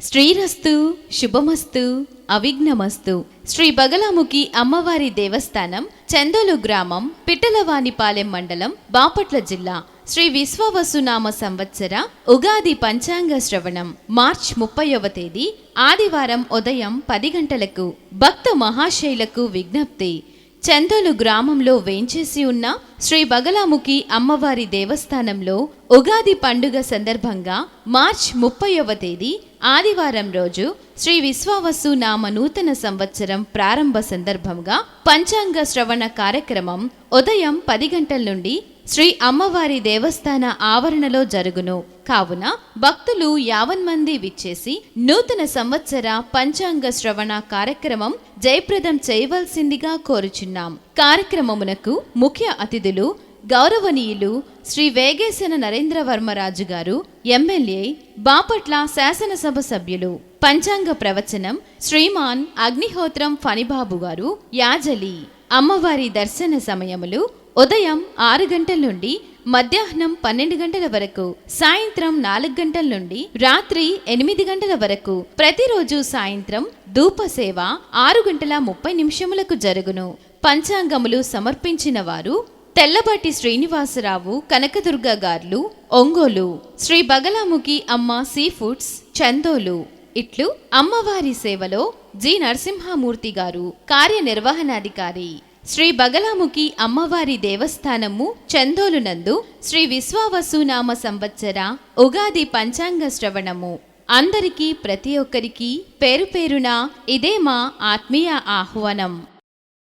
శ్రీరస్తు శుభమస్తు అవిఘ్నమస్తు. శ్రీ బగలాముఖి అమ్మవారి దేవస్థానం చందోలు గ్రామం పిట్టలవానిపాలెం మండలం బాపట్ల జిల్లా. శ్రీ విశ్వవసునామ సంవత్సర ఉగాది పంచాంగ శ్రవణం మార్చ్ ముప్పైవ తేదీ ఆదివారం ఉదయం పది గంటలకు భక్త మహాశైలకు విజ్ఞప్తి. చందోలు గ్రామంలో వేంచేసి ఉన్న శ్రీ బగలాముఖి అమ్మవారి దేవస్థానంలో ఉగాది పండుగ సందర్భంగా మార్చ్ ముప్పైవ తేదీ ఆదివారం రోజు శ్రీ విశ్వావసు నామ నూతన సంవత్సరం ప్రారంభ సందర్భంగా పంచాంగ శ్రవణ కార్యక్రమం ఉదయం పది గంటల నుండి శ్రీ అమ్మవారి దేవస్థాన ఆవరణలో జరుగును. కావున భక్తులు యావన్ మంది విచ్చేసి నూతన సంవత్సర పంచాంగ శ్రవణ కార్యక్రమం జయప్రదం చేయవలసిందిగా కోరుచున్నాం. కార్యక్రమమునకు ముఖ్య అతిథులు గౌరవనీయులు శ్రీ వేగేశన నరేంద్రవర్మరాజు గారు ఎమ్మెల్యే బాపట్ల శాసనసభ సభ్యులు పంచాంగ ప్రవచనం శ్రీమాన్ అగ్నిహోత్రం ఫణిబాబు గారు యాజలి. అమ్మవారి దర్శన సమయములు ఉదయం ఆరు గంటల నుండి మధ్యాహ్నం పన్నెండు గంటల వరకు సాయంత్రం నాలుగు గంటల నుండి రాత్రి ఎనిమిది గంటల వరకు. ప్రతిరోజు సాయంత్రం ధూప సేవ ఆరు గంటల ముప్పై నిమిషములకు జరుగును. పంచాంగములు సమర్పించిన వారు తెల్లబాటి శ్రీనివాసరావు కనకదుర్గ గార్లు ఒంగోలు శ్రీ బగలాముఖి అమ్మ సీ ఫుడ్స్ చందోలు. ఇట్లు అమ్మవారి సేవలో జి నరసింహమూర్తి గారు కార్యనిర్వహణాధికారి. శ్రీ బగలాముఖి అమ్మవారి దేవస్థానము చందోలునందు శ్రీ విశ్వావసునామ సంవత్సర ఉగాది పంచాంగ శ్రవణము. అందరికీ ప్రతి ఒక్కరికి పేరు పేరున ఇదే మా ఆత్మీయ ఆహ్వానం.